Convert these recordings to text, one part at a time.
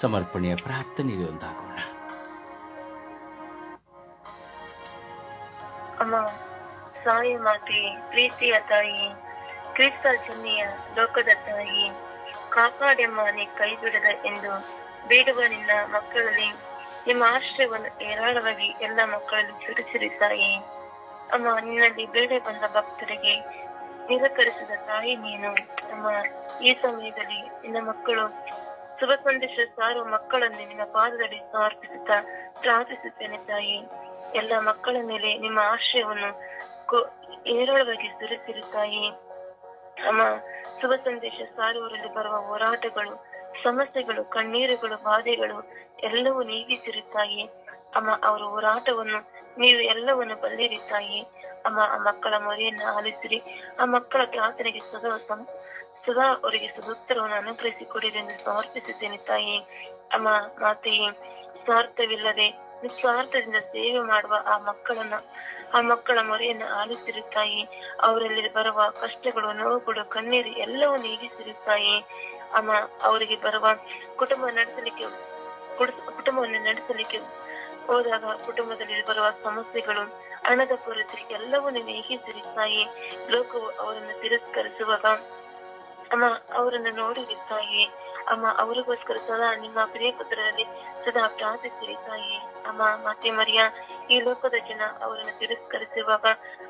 ಸಮರ್ಪಣೆಯ ಪ್ರಾರ್ಥನೆಗೆ ಒಂದಾಗೋಣ ಅಮ್ಮ ಸಾಯಿ ಮಾತೆ, ಪ್ರೀತಿಯ ತಾಯಿ, ಕ್ರಿಸ್ತ ಜನ್ನಿಯ ಲೋಕದ ತಾಯಿ, ಕಾಪಾಡೆಮ್ಮ, ನೀ ಕೈ ಬಿಡದ ಎಂದು ಬೇಡುವ ನಿನ್ನ ಮಕ್ಕಳಲ್ಲಿ ನಿಮ್ಮ ಆಶ್ರಯವನ್ನು ಏರಾಳವಾಗಿ ಎಲ್ಲ ಮಕ್ಕಳಲ್ಲಿ ಸುರಿಸಿರಿ ತಾಯಿ ಅಮ್ಮ, ನಿನ್ನಲ್ಲಿ ಬೇಡ ಬಂದ ಭಕ್ತರಿಗೆ ನಿರಾಕರಿಸಿದ ತಾಯಿ ನೀನು. ಅಮ್ಮ, ಈ ಸಮಯದಲ್ಲಿ ನಿನ್ನ ಮಕ್ಕಳು ಶುಭ ಸಂದೇಶ ಸಾರುವ ಮಕ್ಕಳನ್ನು ನಿನ್ನ ಪಾದದಲ್ಲಿ ಸಮರ್ಪಿಸುತ್ತಾ ಪ್ರಾರ್ಥಿಸುತ್ತೇನೆ ತಾಯಿ. ಎಲ್ಲ ಮಕ್ಕಳ ಮೇಲೆ ನಿಮ್ಮ ಆಶ್ರಯವನ್ನು ಏರಳವಾಗಿ ಸುರಿಸಿರುತ್ತಾಯಿ ತಾಯಿ. ಅಮ್ಮ, ಶುಭ ಸಂದೇಶ ಸಾರುವರಲ್ಲಿ ಬರುವ ಹೋರಾಟಗಳು, ಸಮಸ್ಯೆಗಳು, ಕಣ್ಣೀರುಗಳು, ಬಾಧೆಗಳು ಎಲ್ಲವೂ ನೀಗಿಸಿರುತ್ತಾಯಿ ತಾಯಿ. ಅಮ್ಮ, ಅವರ ಹೋರಾಟವನ್ನು ನೀವು ಎಲ್ಲವನ್ನು ಬಲ್ಲಿರಿ ತಾಯಿ. ಅಮ್ಮ, ಆ ಮಕ್ಕಳ ಮೊರೆಯನ್ನು ಆಲಿಸಿರಿ. ಆ ಮಕ್ಕಳ ಪ್ರಾರ್ಥನೆಗೆ ಸದಾ ಸದಾ ಅವರಿಗೆ ಸದುತ್ತರವನ್ನು ಅನುಗ್ರಹಿಸಿಕೊಡಿರಿ ಎಂದು ಸಮರ್ಪಿಸುತ್ತೇನೆ ತಾಯಿ. ಅಮ್ಮ, ಮಾತೆಯೇ, ಸ್ವಾರ್ಥವಿಲ್ಲದೆ ನಿಸ್ವಾರ್ಥದಿಂದ ಸೇವೆ ಮಾಡುವ ಆ ಮಕ್ಕಳನ್ನ, ಆ ಮಕ್ಕಳ ಮೊರೆಯನ್ನು ಆಲಿಸಿರಿ ತಾಯಿ. ಅವರಲ್ಲಿ ಬರುವ ಕಷ್ಟಗಳು, ನೋವುಗಳು, ಕಣ್ಣೀರು ಎಲ್ಲವೂ ನೀಗಿಸಿರುತ್ತಾಯಿ ತಾಯಿ. ಅಮ್ಮ, ಅವರಿಗೆ ಬರುವ ಕುಟುಂಬ ನಡೆಸಲಿಕ್ಕೆ ಕುಟುಂಬವನ್ನು ನಡೆಸಲಿಕ್ಕೆ ಹೋದಾಗ ಕುಟುಂಬದಲ್ಲಿ ಬರುವ ಸಮಸ್ಯೆಗಳು, ಹಣದ ಕೊರತೆ ನೀಗಿಸಿರುತ್ತಾಯಿ ತಾಯಿ. ಲೋಕವು ಅವರನ್ನು ತಿರಸ್ಕರಿಸುವಾಗ ಅಮ್ಮ, ಅವರನ್ನು ನೋಡಿರಿ ತಾಯಿ. ಅಮ್ಮ, ಅವರಿಗೋಸ್ಕರ ಸದಾ ನಿಮ್ಮ ಪ್ರಿಯ ಪುತ್ರರಲ್ಲಿ ಸದಾ ಪ್ರಾರ್ಥಿಸಿರಿ ತಾಯಿ. ಅಮ್ಮ, ಮಾತೆ ಮರಿಯ, ಈ ಲೋಕದ ಜನ ಅವರನ್ನು ತಿರಸ್ಕರಿಸುವಾಗ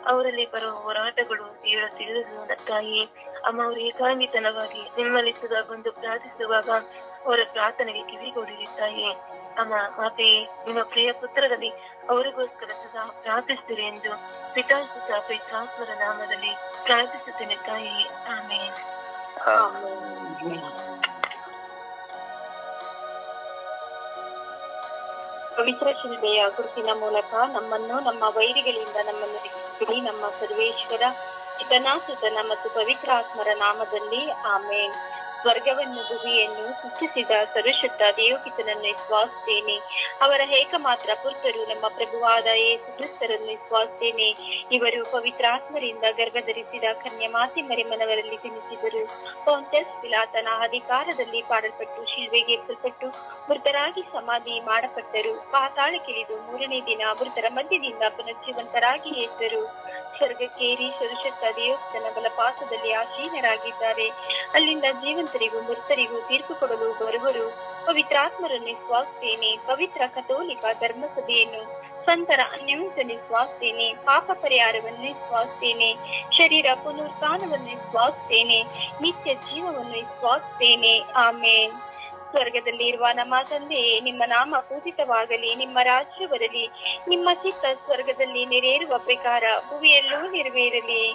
ಅವರಲ್ಲಿ ಬರುವ ಹೋರಾಟಗಳು ತೀವ್ರ ತಿಳಿದು ತಾಯಿ. ಅಮ್ಮ, ಅವರು ಏಕಾಂಗಿತನವಾಗಿ ನಿಮ್ಮಲ್ಲಿ ಸದಾ ಬಂದು ಪ್ರಾರ್ಥಿಸುವಾಗ ಅವರ ಪ್ರಾರ್ಥನೆಗೆ ಕಿವಿಗೊಡಿರಿ ತಾಯಿ. ಅಮ್ಮ, ಮಾತೆ, ನಿಮ್ಮ ಪ್ರಿಯ ಪುತ್ರರಲ್ಲಿ ಅವರಿಗೋಸ್ಕರ ಸದಾ ಪ್ರಾರ್ಥಿಸ್ತೀರಿ ಎಂದು ಪಿತಾಸುತ ಸಾಸ್ವರ ನಾಮದಲ್ಲಿ ಪ್ರಾರ್ಥಿಸುತ್ತೇನೆ ತಾಯಿ. ಆಮೇಲೆ ಪವಿತ್ರ ಶಿಲ್ಬೆಯ ಗುರುತಿನ ಮೂಲಕ ನಮ್ಮನ್ನು, ನಮ್ಮ ವೈರಿಗಳಿಂದ ನಮ್ಮನ್ನು ರಕ್ಷಿಸಿರಿ. ನಮ್ಮ ಸರ್ವೇಶ್ವರ ಚಿತನಾಸುತನ ಮತ್ತು ಪವಿತ್ರ ಆತ್ಮರ ನಾಮದಲ್ಲಿ ಆಮೇನ್. ಸ್ವರ್ಗವನ್ನು ಭುವಿಯನ್ನು ಸೃಷ್ಟಿಸಿದ ಸರ್ವಶುದ್ಧ ದೇವಕಿತನನ್ನು ವಿಶ್ವಾಸಿಸ್ತೇನೆ ಅವರ ಏಕಮಾತ್ರ ಪುರುಷರು ನಮ್ಮ ಪ್ರಭುವಾದ ಯೇಸು ಕ್ರಿಸ್ತರನ್ನು ಇವರು ಪವಿತ್ರಾತ್ಮರಿಂದ ಗರ್ಭಧರಿಸಿದ ಕನ್ಯಮಾತಿ ಮರಿಮನವರಲ್ಲಿ ಜನಿಸಿದರು. ಪೌಂಟಸ್ ಪಿಲಾತನ ಅಧಿಕಾರದಲ್ಲಿ ಪಾಡಲ್ಪಟ್ಟು ಶಿಲ್ವೆಗೆ ಏರ್ಪಲ್ಪಟ್ಟು ಮೃತರಾಗಿ ಸಮಾಧಿ ಮಾಡಪಟ್ಟರು ಪಾತಾಳಕ್ಕಿಳಿದು ಮೂರನೇ ದಿನ ಮೃತರ ಮಧ್ಯದಿಂದ ಪುನರ್ಜೀವಂತರಾಗಿ ಎದ್ದರು. ಸ್ವರ್ಗಕ್ಕೇರಿ ಸರುಶತ್ತ ದೇವಸ್ಥಾನ ಬಲಪಾತದಲ್ಲಿ ಆಸೀನರಾಗಿದ್ದಾರೆ. ಅಲ್ಲಿಂದ ಜೀವಂತರಿಗೂ ಮೃತರಿಗೂ ತೀರ್ಪು ಕೊಡಲು ಬರುವರು. ಪವಿತ್ರಾತ್ಮರನ್ನೇ ಸ್ವಾಸ್ತೇನೆ, ಪವಿತ್ರ ಕಥೋಲಿಕ ಧರ್ಮಸಭೆಯನ್ನು ಸಂತರ ಅನ್ಯವಿಸಲು ಸ್ವಾಸ್ತೇನೆ, ಪಾಪ ಪರಿಹಾರವನ್ನೇ ಸ್ವಾಸ್ತೇನೆ, ಶರೀರ ಪುನರುತ್ಥಾನವನ್ನು ಸ್ವಾಸ್ತೇನೆ, ನಿತ್ಯ ಜೀವವನ್ನು ಸ್ವಾಸ್ತೇನೆ. ಆಮೇನ್. ಸ್ವರ್ಗದಲ್ಲಿ ಇರುವ ನಮ್ಮ ತಂದೆಯೇ, ನಿಮ್ಮ ನಾಮ ಪೂಜಿತವಾಗಲಿ, ನಿಮ್ಮ ರಾಜ್ಯ ಬರಲಿ, ನಿಮ್ಮ ಚಿತ್ತ ಸ್ವರ್ಗದಲ್ಲಿ ನೆರೆಯಿರುವ ಪ್ರಕಾರ ಭುವಿಯಲ್ಲೂ ನೆರವೇರಲಿ.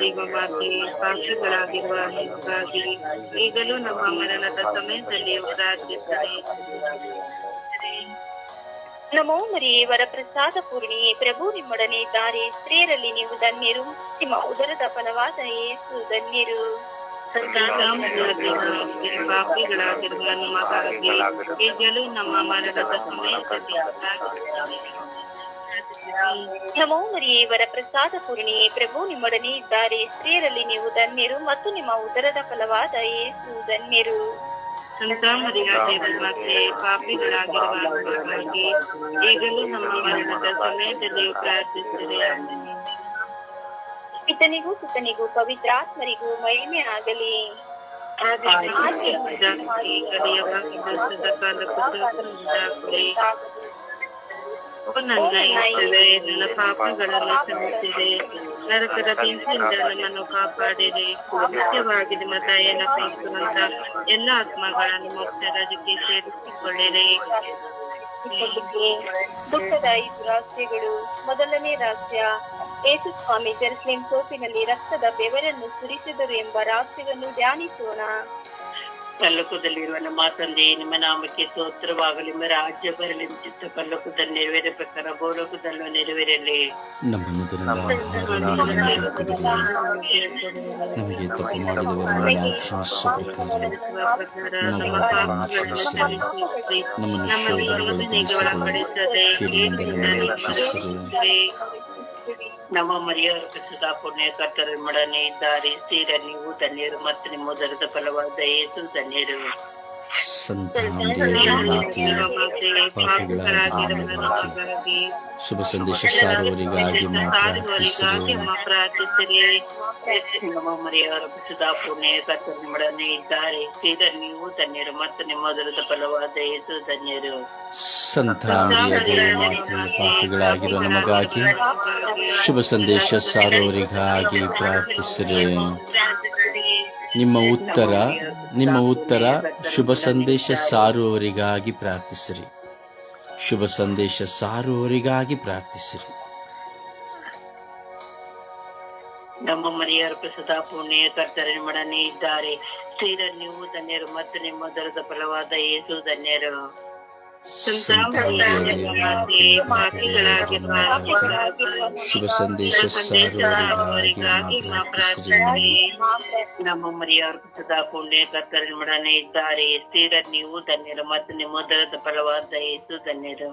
ದೇವಮಾತೆ ಪಾಶಗಳಾಗಿರುವ ನಮಗಾಗಿ ಈಗಲೂ ನಮ್ಮ ಮರಣದ ಸಮಯದಲ್ಲಿ ಪ್ರಾರ್ಥಿಸಿದೆ ನಮೋ ಮರಿಯೇ ವರಪ್ರಸಾದ ಪೂರ್ಣಿಯೇ ಪ್ರಭು ನಿಮ್ಮೊಡನೆ ಇದ್ದಾರೆ. ಸ್ತ್ರೀಯರಲ್ಲಿ ನೀವು ಧನ್ಯರು ನಿಮ್ಮ ಉದರದ ಫಲವಾದ ಏಸು ಧನ್ಯರು. ಪಾಪಿಗಳಾಗಿರುವ ನಮಗಾಗಿ ಈಗಲೂ ನಮ್ಮ ಮರಣದ ಸಮಯದಲ್ಲಿ ನಮೋ ಮರಿಯೇ ವರಪ್ರಸಾದ ಪೂರ್ಣಿಯೇ ಪ್ರಭು ನಿಮ್ಮೊಡನೆ ಇದ್ದಾರೆ. ಸ್ತ್ರೀಯರಲ್ಲಿ ನೀವು ಧನ್ಯರು ಮತ್ತು ನಿಮ್ಮ ಉದರದ ಫಲವಾದ ಏಸು ಧನ್ಯರು. ಪಿತನಿಗೂ ದೇವಮಾತೆ ಪಾಪಿಗಳಾಗಿರುವ ನಮಗಾಗಿ ಈಗಲೂ ನಮ್ಮ ಮರಣದ ಸಮಯದಲ್ಲಿ ಪ್ರಾರ್ಥಿಸಿರಿ. ಪಿತನಿಗೂ ಸುತನಿಗೂ ಪವಿತ್ರಾತ್ಮರಿಗೂ ಮಹಿಮೆ ಆಗಲಿ. ಜಾಸ್ತಿ ಕಾಲ ನನ್ನ ಇಷ್ಟವೇ ನನ್ನ ಪಾಪಗಳನ್ನು ಕ್ಷಮಿಸಿದೆ ನರಕದ ಬೆಂಕಿಯಿಂದ ನಮ್ಮನ್ನು ಕಾಪಾಡಿರಿ. ಮುಖ್ಯವಾಗಿ ನಿಮ್ಮ ದಯೆಯನ್ನು ಕೈಸುವಂತ ಎಲ್ಲ ಆತ್ಮಗಳನ್ನು ಮುಕ್ತ ರಾಜಕ್ಕೆ ಸೇರಿಸಿಕೊಳ್ಳಿರಿ. ದುಃಖದ ಐದು ರಾಷ್ಟ್ರಗಳು. ಮೊದಲನೇ ರಾಷ್ಟ್ರ ಯೇಸು ಸ್ವಾಮಿ ಜೆರುಸಲೇಂ ಸೋಪಿನಲ್ಲಿ ರಕ್ತದ ಬೆವರನ್ನು ಸುರಿಸಿದರು ಎಂಬ ರಾಷ್ಟ್ರವನ್ನು ಧ್ಯಾನಿಸೋಣ. ಪಲ್ಲಕ್ಕದಲ್ಲಿರುವ ನಮ್ಮ ತಂದೆ ನಿಮ್ಮ ನಾಮಕ್ಕೆ ಸ್ತೋತ್ರವಾಗಲಿ ನಿಮ್ಮ ರಾಜ್ಯ ಬರಲಿ ನಿಮ್ಮ ಚಿತ್ತ ಪಲ್ಲಕ್ಕದಲ್ಲಿ ನೆರವೇರ ಪ್ರಕಾರ ಗೋಲಕದಲ್ಲೂ ನೆರವೇರಲಿ ನಮ್ಮನ್ನು ದಿನದ ಆಹಾರವನ್ನು ಕೊಡಿರಿ. ನಮಗೆ ತಪ್ಪು ಮಾಡಿದವರನ್ನು ಕ್ಷಮಿಸುವ ಪ್ರಕಾರ ನಮ್ಮ ಪಾಪಗಳನ್ನು ಕ್ಷಮಿಸಿರಿ. ನಮ್ಮನ್ನು ಶೋಧನೆಗೆ ಒಳಪಡಿಸದೆ ಕೀಡಿನಿಂದ ರಕ್ಷಿಸಿರಿ. ನಮ್ಮ ಮರಿಯ ಸುಧಾ ಪುಣ್ಯ ಕರ್ತರಮಡನೆ ಇದ್ದಾರೆ. ಸ್ಥಿರ ನೀವು ಧನ್ಯರು ಮತ್ತು ನಿಮ್ಮ ಉದರದ ಫಲವಾದ ಏಸು ಧನ್ಯರು. ಸಂತ ಮರಿಯ ಮಾತೆ. ಪಾಪಿಗಳಾಗಿರುವವರಿಗಾಗಿ ಶುಭ ಸಂದೇಶ ಸಾರುವವರಿಗಾಗಿ ಪ್ರಾರ್ಥಿಸಿರಿ ಪ್ರಾರ್ಥಿಸಿರಿ ನಮ್ಮ ಮರಿಯವರ ಪುಣ್ಯ ಕರ್ತರಮಡನೆ ಇದ್ದಾರೆ. ಸ್ಥಿರ ನೀವು ಧನ್ಯರು ಮತ್ತು ನಿಮ್ಮ ಫಲವಾದ ಯೇಸು ಧನ್ಯರು. ನಮಗಾಗಿ ಶುಭ ಸಂದೇಶ ಸಾರುವವರಿಗಾಗಿ ಪ್ರಾರ್ಥಿಸಿರಿ. ನಿಮ್ಮ ಉತ್ತರ ನಿಮ್ಮ ಉತ್ತರ, ಶುಭ ಸಂದೇಶ ಸಾರುವವರಿಗಾಗಿ ಪ್ರಾರ್ಥಿಸಿರಿ. ಶುಭ ಸಂದೇಶ ಸಾರುವವರಿಗಾಗಿ ಪ್ರಾರ್ಥಿಸಿರಿ. ನಮ್ಮ ಮನೆಯವರು ಸದಾ ಪುಣ್ಯ ಕರ್ತರಮಡನೆ ಇದ್ದಾರೆ. ಸ್ಥಿರ ನೀವು ಧನ್ಯರು ಮತ್ತು ನಿಮ್ಮ ದರದ ಫಲವಾದ ಏಸು ಧನ್ಯರು. ಸಂತ ಮರಿಯ ಮಾತೆ ಪಾಪಿಗಳಾಗಿರುವ ನಮಗಾಗಿ ಶುಭ ಸಂದೇಶ ಸಾರುವವರಿಗಾಗಿ ಪ್ರಾರ್ಥಿಸಿರಿ ನಮ್ಮ ಮರಿಯವರು ಸದಾ ಪುಣ್ಯ ಕರ್ತರಮಡನೆ ಇದ್ದಾರೆ ಸ್ಥಿರ ನೀವು ಧನ್ಯರು ಮತ್ತು ನಿಮ್ಮ ಉದರದ ಫಲವಾದ ಯೇಸು ಧನ್ಯರು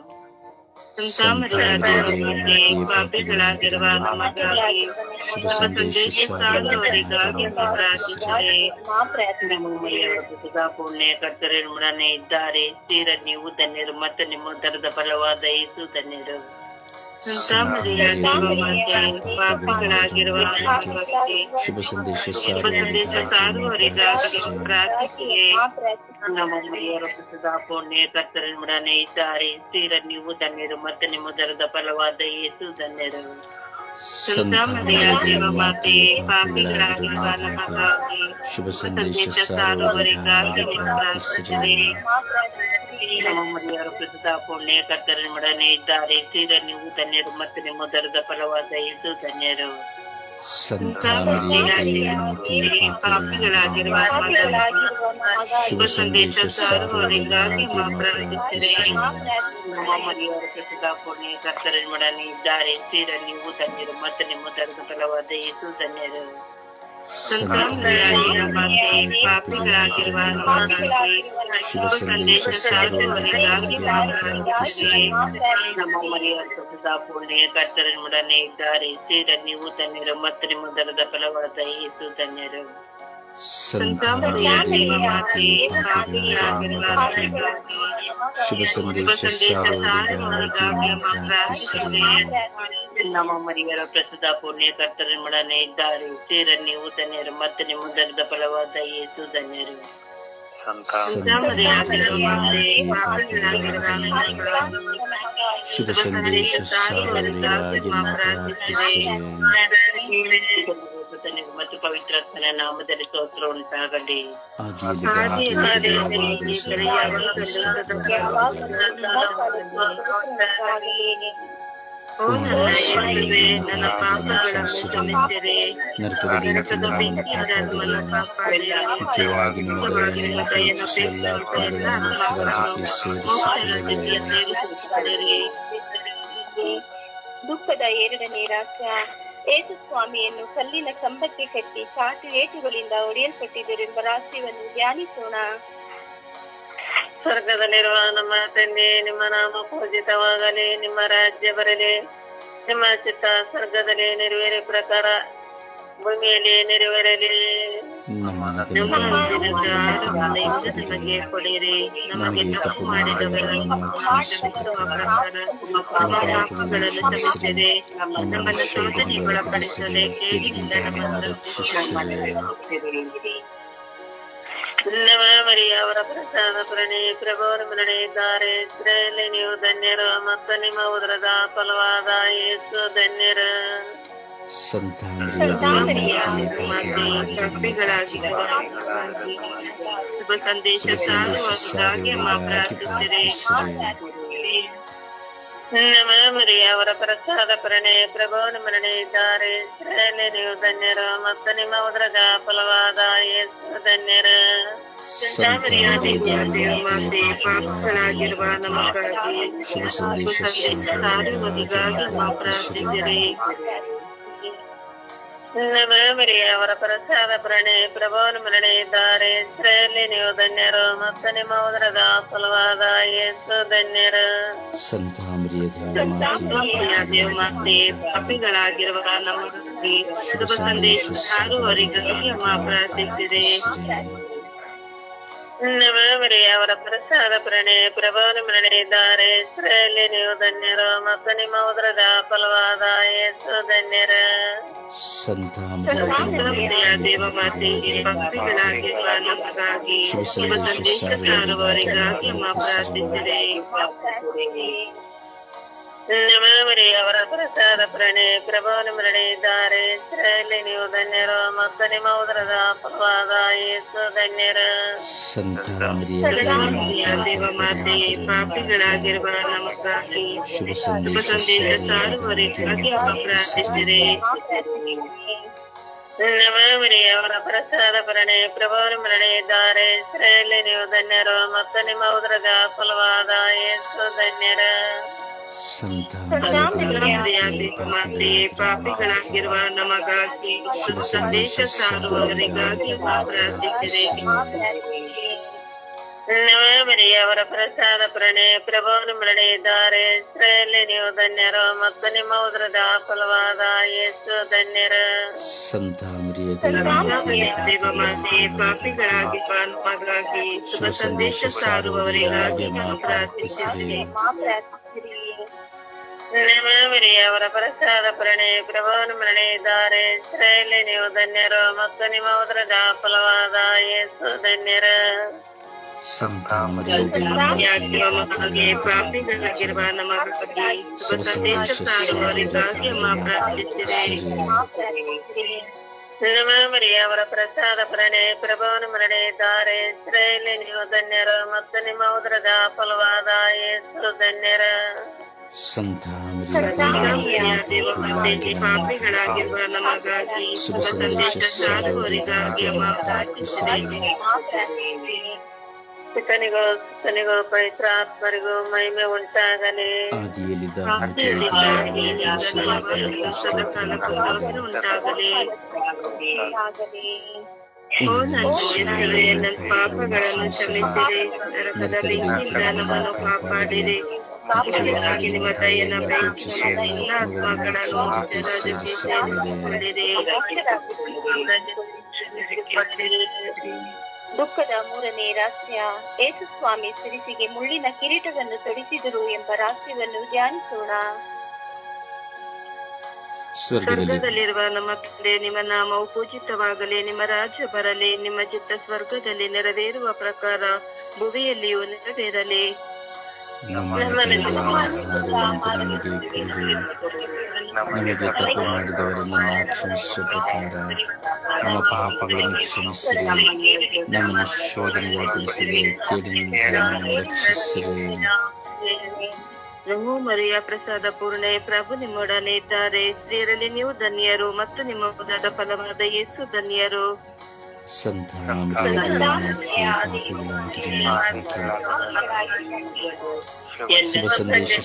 ಪಾಪಿಗಳಾಗಿರುವ ನಮಗಾಗಿ ಸಂದೇಶ ಸಾರುವವರಿಗಾಗಿ ಇದ್ದಾರೆ. ತೀರ ನೀವು ಧನ್ಯರು ಮತ್ತು ನಿಮ್ಮ ದರದ ಬಲವಾದ ಯೇಸು ಧನ್ಯರು ಶುಭ ಸಂದೇಶ ಶುಭ ಸಂದೇಶ ಸಾರುವವರಿಗಾಗಿ ಪ್ರಾರ್ಥಿಸಿರಿ ನಮ್ಮ ಮರಿಯರ ಸದಾ ಪುಣ್ಯ ಕರ್ತರಮಡನೆ ಇದ್ದಾರೆ ಸ್ಥಿರ ನೀವು ಧನ್ಯರು ಮತ್ತು ನಿಮ್ಮ ದರದ ಫಲವಾದ ಯೇಸು ಧನ್ಯರು. ಸಂತಾಮರಿಯಾಗಿರುವ ಮಾತೆ ಪಾಪಿಗಳಾಗಿರುವ ನಮಗಾಗಿ ಶುಭ ಸಂದೇಶ ಸಾರುವವರಿಗಾಗಿ ಪ್ರಾರ್ಥಿಸಿರಿ ನಮ್ಮ ಪ್ರಸಿದ್ಧ ಸದಾ ಪುಣ್ಯ ಕರ್ತರಮಡನೆ ಇದ್ದಾರೆ ನೀವು ಧನ್ಯರು ಮತ್ತು ನಿಮ್ಮ ದರದ ಫಲವಾದ ಇದು ಧನ್ಯರು ಪಾಪಿಗಳಾಗಿರುವ ಶುಭ ಸಂದೇಶ ಸಾರುವವರಿಗಾಗಿ ಸದಾ ಪುಣ್ಯ ಕರ್ತರಮಡನೆ ಇದ್ದಾರೆ ಸ್ಥಿರ ನೀವು ತನ್ನಿರು ಮತ್ತು ನಿಮ್ಮ ದರದ ಫಲವಾದ ಯೇಸು ಧನ್ಯರು ಸಂತಾಮರಿಯಾಗಿರುವ ಮಾತೆ ಪಾಪಿಗಳಾಗಿರುವ ನಮಗಾಗಿ ಶುಭ ಸಂದೇಶ ಸಾರುವವರಿಗಾಗಿ ಪ್ರಾರ್ಥಿಸಿರಿ ನಮ್ಮ ಮರಿಯವರ ಸದಾ ಪುಣ್ಯ ಕರ್ತರಮಡನೆ ಇದ್ದಾರೆ ಸ್ಥಿರ ನೀವು ಧನ್ಯರು ಮತ್ತು ನಿಮ್ಮ ದರದ ಫಲವಾದ ಯೇಸು ಧನ್ಯರು ಶುಭ ಸಂದೇಶ ನಮ್ಮ ಮರಿಯರ ಪ್ರಸ್ತುತ ಪುಣ್ಯ ಕರ್ತರಮಡನೆ ಇದ್ದಾರೆ. ಸೇರ ನೀವು ಧನ್ಯರು ಮತ್ತು ನಿಮ್ಮ ದರದ ಫಲವಾದ ಯೇಸು ಧನ್ಯರು. ಶುಭ ಸಂದೇಶ ಸಾರುವವರಿಗಾಗಿ ಪ್ರಾರ್ಥಿಸಿರಿ ಮತ್ತು ಪವಿತ್ರಾತ್ಮನ ನಾಮದಲ್ಲಿ ಸ್ತೋತ್ರ ನರಕದ ನರಕದ ಬೆಂಕಿಯಿಂದ ಬೆಂಕಿಯಿಂದ ನಮ್ಮನ್ನು ಕಾಪಾಡಿರಿ. ಕಾಪಾಡಿರಿ. ಮುಖ್ಯವಾಗಿ ನಿಮ್ಮ ದಯೆಯನ್ನು ಅಪೇಕ್ಷಿಸಿ ಎಲ್ಲ ಆತ್ಮಗಳನ್ನು ರಾಜ್ಯಕ್ಕೆ ಸೇರಿಸಿಕೊಳ್ಳಿರಿ ದುಃಖದ ಎರಡನೇ ರಹಸ್ಯ ಏಸು ಸ್ವಾಮಿಯನ್ನು ಕಲ್ಲಿನ ಕಂಬಕ್ಕೆ ಕಟ್ಟಿ ಸಾಟು ಏಟುಗಳಿಂದ ಒಡೆಯಲ್ಪಟ್ಟಿದ್ದರೆಂಬ ರಹಸ್ಯವನ್ನು ಧ್ಯಾನಿಸೋಣ ಸ್ವರ್ಗದಲ್ಲಿರುವ ನಮ್ಮ ತಂದೆ ನಿಮ್ಮ ನಾಮ ಪೂಜಿತವಾಗಲಿ ನಿಮ್ಮ ರಾಜ್ಯ ಬರಲಿ ನಿಮ್ಮ ಚಿತ್ತ ಸ್ವರ್ಗದಲ್ಲಿ ನೆರವೇರಿ ಪ್ರಕಾರ ಭೂಮಿಯಲ್ಲಿ ನೆರವೇರಲಿ. ನಮಗೆ ಕೊಡಿರಿ. ನಮಗೆ ತಪ್ಪು ಮಾಡಿದವರನ್ನು ನಮ್ಮನ್ನು ನಮ್ಮನ್ನು ರಕ್ಷಿಸಿರಿ ನಮ್ಮ ಮರಿಯ ಅವರ ಪ್ರಸಾದ ಪ್ರಣಿ ಪ್ರಭುವರ ಮರಣಿದ್ದಾರೆ ಇಸ್ರೇಲಿ ನೀವು ಧನ್ಯರು ಮತ್ತು ನಿಮ್ಮ ಉದರದ ಫಲವಾದ ಯೇಸು ಧನ್ಯರು. ಸಂದೇಶ ಸಾರುವುದಾಗಿ ಪ್ರಾರ್ಥಿಸಿರಿ ನಮ್ಮ ಮರಿಯ ಅವರ ಪ್ರಸಾದ ಪ್ರಣಯ ಪ್ರಭು ಮರಣೆ ಇದ್ದಾರೆ ಇಸ್ರೇಲಿ ನೀವು ಧನ್ಯರು ಮತ್ತು ನಿಮ್ಮ ಉದ್ರದ ಫಲವಾದ ಯೇಸು ಧನ್ಯರು. ಪಾಪಗಳಾಗಿರುವ ನಮಗಾಗಿ ಶುಭ ಸಂದೇಶ ಸಾರುವುದಿಗಾಗಿ ಮಾ ಪ್ರಾರ್ಥಿಸಿರಿ ನಮ ಮರಿಯ ಅವರ ಪ್ರಸಾದ ಪ್ರಣೆ ಪ್ರಭುವನ ಮರಣೆ ಇದ್ದಾರೆ ಇಸ್ರಾಯೇಲಿ ನೀವು ಧನ್ಯರು ಮತ್ತು ನಿಮ್ಮ ಉದರದ ಫಲವಾದ ಯೇಸು ಧನ್ಯರು. ಸಂತ ಪಾಪಿಗಳಾಗಿರುವ ನಮ್ಮ ಶುಭ ಸಂದೇಶ ಸಾರುವವರಿಗಾಗಿ ಮಾ ಪ್ರಾರ್ಥಿಸಿರಿ ನಮ ಮರಿಯ ಅವರ ಪ್ರಸಾದ ಪ್ರಣೆ ಪ್ರಭುವನ ಮರಣೆ ಇದ್ದಾರೆ ಇಸ್ರಾಯೇಲಿ ನೀವು ಧನ್ಯರು ಮತ್ತು ನಿಮ್ಮ ಉದರದ ಫಲವಾದ ಯೇಸು ಧನ್ಯರು ಸಂತ ಮರಿಯ ದೇವಮಾತೆಗೆ ಭಕ್ತಿಗಳಾಗಿರುವ ನಮಗಾಗಿ ಶುಭ ಸಂದೇಶ ಸಾರುವವರಿಗಾಗಿ ಮಾ ಪ್ರಾರ್ಥಿಸಿದೆ ನಮ ಮರಿಯ ಅವರ ಪ್ರಸಾದ ಪ್ರಣೆ ಪ್ರಭುವನ ಮರಣೆ ಇದ್ದಾರೆ ಇಸ್ರಾಯೇಲಿ ನೀವು ಧನ್ಯರು ಮತ್ತು ನಿಮ್ಮ ಉದರದ ಫಲವಾದ ಯೇಸು ಧನ್ಯರು ಸಂತ ಮರಿಯ ದೇವಮಾತೆ ಪಾಪಿಗಳಾಗಿರುವ ನಮಗಾಗಿ ಶುಭ ಶುಭ ಸಂದೇಶ ಸಂದೇಶ ಸಾರುವವರಿಗಾಗಿ ಮಾ ಪ್ರಾರ್ಥಿಸಿದೆ ನಮ ಮರಿಯ ಅವರ ಪ್ರಸಾದ ಪ್ರಣೆ ಪ್ರಭುವನ ಮರಣೆ ಇದ್ದಾರೆ ಇಸ್ರಾಯೇಲಿ ನೀವು ಧನ್ಯರು ಮತ್ತು ನಿಮ್ಮ ಉದರದ ಫಲವಾದ ಯೇಸು ಧನ್ಯರ ಸಂತ ಪಾಪಿಗಳಾಗಿರುವ ನಮಗಾಗಿ ಸಂದೇಶ ಸಾರುವವರಿಗಾಗಿ ನವ ಅವರ ಪ್ರಸಾದ ಪ್ರಣಯ ಪ್ರಭುವನ ಮರಣೆ ಇದ್ದಾರೆ ಇಸ್ರಾಯೇಲಿ ನೀವು ಧನ್ಯರು ಮತ್ತು ನಿಮ್ಮ ಉದ್ರದ ಫಲವಾದ ಯೇಸು ಧನ್ಯರ. ಸಂತ ಪಾಪಿಗಳಾಗಿ ನಮಗಾಗಿ ಶುಭ ಸಂದೇಶ ಸಾರುವವರಿಗಾಗಿ ಪ್ರಾರ್ಥಿಸಿದೆ ನಮ ಮರಿಯ ಅವರ ಪ್ರಸಾದ ಪ್ರಣೆ ಪ್ರಭುವನ ಮರಣೆ ಇದ್ದಾರೆ ಇಸ್ರಾಯೇಲಿ ನೀವು ಧನ್ಯರು ಮತ್ತು ನಿಮ್ಮ ಉದರದ ಫಲವಾದ ಯೇಸು ಧನ್ಯರ ಸಂತ ಮರಿಯ ಯಾಕಿರುವ ಮಕ್ಕಳಿಗೆ ಪಾಪಿಗಳಾಗಿರುವ ನಮಗಾಗಿ ಶುಭ ಸಂದೇಶ ಸಾರುವವರಿಗಾಗಿ ಮಾ ಪ್ರಾರ್ಥಿಸಿದೆ ನಮ ಮರಿಯ ಅವರ ಪ್ರಸಾದ ಪ್ರಣೆ ಪ್ರಭುವನ ಮರಣೆ ಇದ್ದಾರೆ ಇಸ್ರಾಯೇಲಿ ನೀವು ಧನ್ಯರು ಮತ್ತು ನಿಮ್ಮ ಉದರದ ಫಲವಾದ ಯೇಸು ಧನ್ಯರ ಸಂತ ಮರಿಯ ದೇವಮಾತೆಗೆ ಪಾಪಿಗಳಾಗಿರುವ ನಮಗಾಗಿ ಶುಭ ಶುಭ ಸಂದೇಶ ಸಂದೇಶ ಸಾರುವವರಿಗಾಗಿ ಮಾ ಪ್ರಾರ್ಥಿಸಿದೆ ಸುತನಿಗೂ ಸುತನಿಗೂ ಪವಿತ್ರ ಆತ್ಮರಿಗೂ ಮಹಿಮೆ ಉಂಟಾಗಲಿ ಆದಿಯಲ್ಲಿದ್ದ ಆದಿಯಲ್ಲಿದ್ದಾಗಿ, ಈಗಲೂ ಸದಾಕಾಲಕ್ಕೂ ಉಂಟಾಗಲಿ ಓ. ದುಃಖದ ಮೂರನೇ ರಹಸ್ಯ ಯೇಸುಸ್ವಾಮಿ ಸಿರಿಸಿಗೆ ಮುಳ್ಳಿನ ಕಿರೀಟವನ್ನು ತೊಡಿಸಿದರು ಎಂಬ ರಹಸ್ಯವನ್ನು ಧ್ಯಾನಿಸೋಣ ಸ್ವರ್ಗದಲ್ಲಿರುವ ನಮ್ಮ ತಂದೆ ನಿಮ್ಮ ನಾಮವು ಪೂಜಿತವಾಗಲಿ ನಿಮ್ಮ ರಾಜ್ಯ ಬರಲಿ ನಿಮ್ಮ ಚಿತ್ತ ಸ್ವರ್ಗದಲ್ಲಿ ನೆರವೇರುವ ಪ್ರಕಾರ ಭುವಿಯಲ್ಲಿಯೂ ನೆರವೇರಲಿ. ನಮಗೆ ತಪ್ಪು ಮಾಡಿದವರನ್ನು ಕ್ಷಮಿಸುವ ಪ್ರಕಾರ ನಮ್ಮ ಪಾಪಗಳನ್ನು ಕ್ಷಮಿಸಿರಿ ನಮ್ಮನ್ನು ಶೋಧನೆಗೆ ಒಳಪಡಿಸಿರಿ ಕೇಡಿನಿಂದ ರಕ್ಷಿಸಿರಿ. ನಮೋ ಮರಿಯ ಪ್ರಸಾದ ಪೂರ್ಣೆ ಪ್ರಭು ನಿಮ್ಮೊಡನೆ ಇದ್ದಾರೆ. ಸ್ತ್ರೀಯರಲ್ಲಿ ನೀವು ಧನ್ಯರು ಮತ್ತು ನಿಮ್ಮ ಮುದಾದ ಫಲವಾದ ಯೇಸು ಧನ್ಯರು. ಸಂತ ಶುಭ ಸಂದೇಶ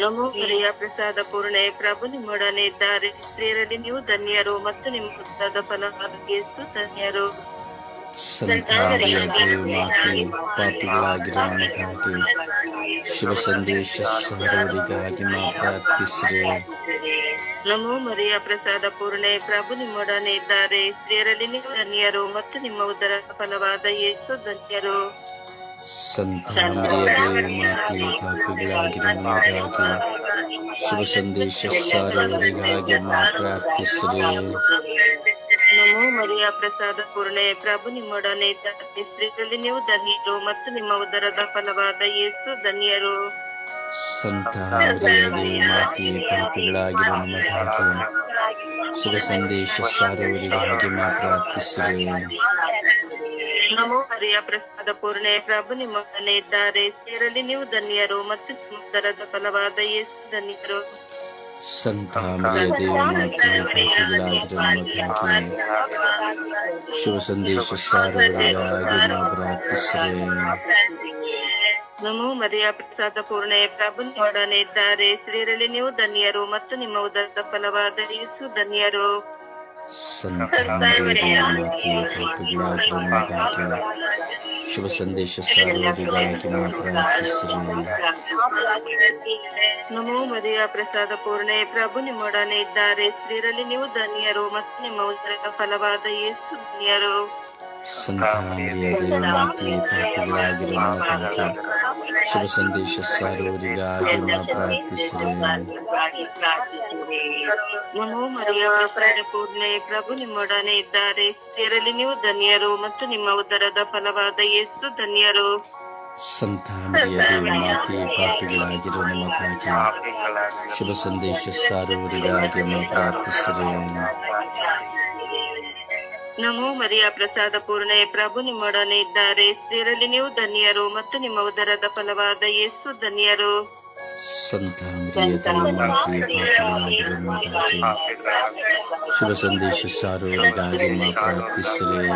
ನಮೋ ಮರಿಯ ಪ್ರಸಾದ ಪೂರ್ಣೆ ಪ್ರಭು ನಿಮ್ಮೊಡನೆ ಇದ್ದಾರೆ. ಸ್ತ್ರೀಯರಲ್ಲಿ ನೀವು ಧನ್ಯರು ಮತ್ತು ನಿಮ್ಮ ಉದರದ ಫಲವಾದ ಯೇಸು ಧನ್ಯರು. ಸಂತ ಮಾತು ಪಾಪಿಗಳಾಗಿರುವ ಶುಭ ಸಂದೇಶ ಸಹೋದರಿಗಾಗಿ ನಾವು ಪ್ರಾರ್ಥಿಸಿರಿ. ನಮೋ ಮರಿಯ ಪ್ರಸಾದ ಪೂರ್ಣೆ ಪ್ರಭು ನಿಮ್ಮೊಡನೆ ಇದ್ದಾರೆ. ಸ್ತ್ರೀಯರಲ್ಲಿ ನೀವು ಧನ್ಯರು ಮತ್ತು ನಿಮ್ಮ ಉದರ ಫಲವಾದ ಯೇಸು ಧನ್ಯರು. ಸಂತ ಮರಿಯ ದೇವಮಾತೆ ಪಾಪಿಗಳಾಗಿರೋ ನಮಗಾಗಿ ಶುಭ ಸಂದೇಶ ಸಾರವರಿಗಾಗಿ ನಾವು ಪ್ರಾರ್ಥಿಸಿರಿ. ನಮೋ ಮರಿಯ ಪ್ರಸಾದ ಪೂರ್ಣೆ. ಪ್ರಭು ನಿಮ್ಮೊಡನೆ ಇದ್ದಾರೆ ಸ್ತ್ರೀಯಲ್ಲಿ ನೀವು ಧನ್ಯರು ಮತ್ತು ನಿಮ್ಮ ಉದರದ ಫಲವಾದ ಯೇಸು ಧನ್ಯರು. ಸಂತ ಮರಿಯ ದೇವಮಾತೆ ಪಾಪಿಗಳಾಗಿರೋ ನಮಗಾಗಿ ಶುಭ ಸಂದೇಶ ಸಾರುವವರಿಗಾಗಿ ಪ್ರಾರ್ಥಿಸಿರಿ ನಮೋ ಮರಿಯ ಪ್ರಸಾದ ಪೂರ್ಣೆ. ಪ್ರಭು ನಿಮ್ಮೊಡನೆ ಇದ್ದಾರೆ. ಸ್ತ್ರೀಯರಲ್ಲಿ ನೀವು ಧನ್ಯರು ಮತ್ತು ಸುಂದರದ ಉದರದ ಫಲವಾದ ಯೇಸು ಧನ್ಯರು. ಸಂತ ಮರಿಯ ದೇವಮಾತೆ ಶಿವ ಸಂದೇಶ ನಮೋ ಮರಿಯ, ಪ್ರಸಾದ ಪೂರ್ಣೆ ಪ್ರಭು ನೋಡನೆ ಇದ್ದಾರೆ ಸ್ತ್ರೀಯರಲ್ಲಿ ನೀವು ಧನ್ಯರು ಮತ್ತು ನಿಮ್ಮ ಉದರದ ಫಲವಾದ ಯೇಸು ಧನ್ಯರು. ಶುಭ ಸಂದೇಶ ಸಾರುವವರಿಗಾಗಿ ಮಾತ್ರ ನಮೋ ಮರಿಯ ಪ್ರಸಾದ ಪೂರ್ಣೆ. ಪ್ರಭು ನಿಮ್ಮೊಡನೆ ಇದ್ದಾರೆ. ಸ್ತ್ರೀರಲ್ಲಿ ನೀವು ಧನ್ಯರು ಮತ್ತು ನಿಮ್ಮ ಉದರದ ಫಲವಾದ ಯೇಸು ಧನ್ಯರು. ಸಂತ ಮರಿಯ ದೇವಮಾತೆ ಪಾಪಿಗಳಾಗಿರುವ ನಮಗಾಗಿ ಶುಭ ಸಂದೇಶ ಸಾರುವವರಿಗಾಗಿ ನಾವು ಪ್ರಾರ್ಥಿಸಿರಿ. ನಮೋ ಮರಿಯ ಪೂರ್ಣೆ ಪ್ರಭು ನಿಮ್ಮೊಡನೆ ಇದ್ದಾರೆ. ಇದರಲ್ಲಿ ನೀವು ಧನ್ಯರು ಮತ್ತು ನಿಮ್ಮ ಉದರದ ಫಲವಾದ ಎಷ್ಟು ಧನ್ಯರು. ಸಂತ ಮರಿಯ ದೇವಮಾತೆ ಪಾಪಿಗಳಾಗಿರುವ ನಮಗಾಗಿ ಶುಭ ಸಂದೇಶ ಸಾರುವವರಿಗಾಗಿ ನಾವು ಪ್ರಾರ್ಥಿಸಿರಿ. ನಮೋ ಮರಿಯ ಪ್ರಸಾದ ಪೂರ್ಣೆ ಪ್ರಭು ನಿಮ್ಮೊಡನೆ ಇದ್ದಾರೆ. ಸ್ತ್ರೀಯರಲ್ಲಿ ನೀವು ಧನ್ಯರು ಮತ್ತು ನಿಮ್ಮ ಉದರದ ಫಲವಾದ ಯೇಸು ಧನ್ಯರು. ಸಂತ ಶುಭ ಸಂದೇಶ ಸಾರುವವರಿಗಾಗಿ ನಾವು ಪ್ರಾರ್ಥಿಸಿರಿ.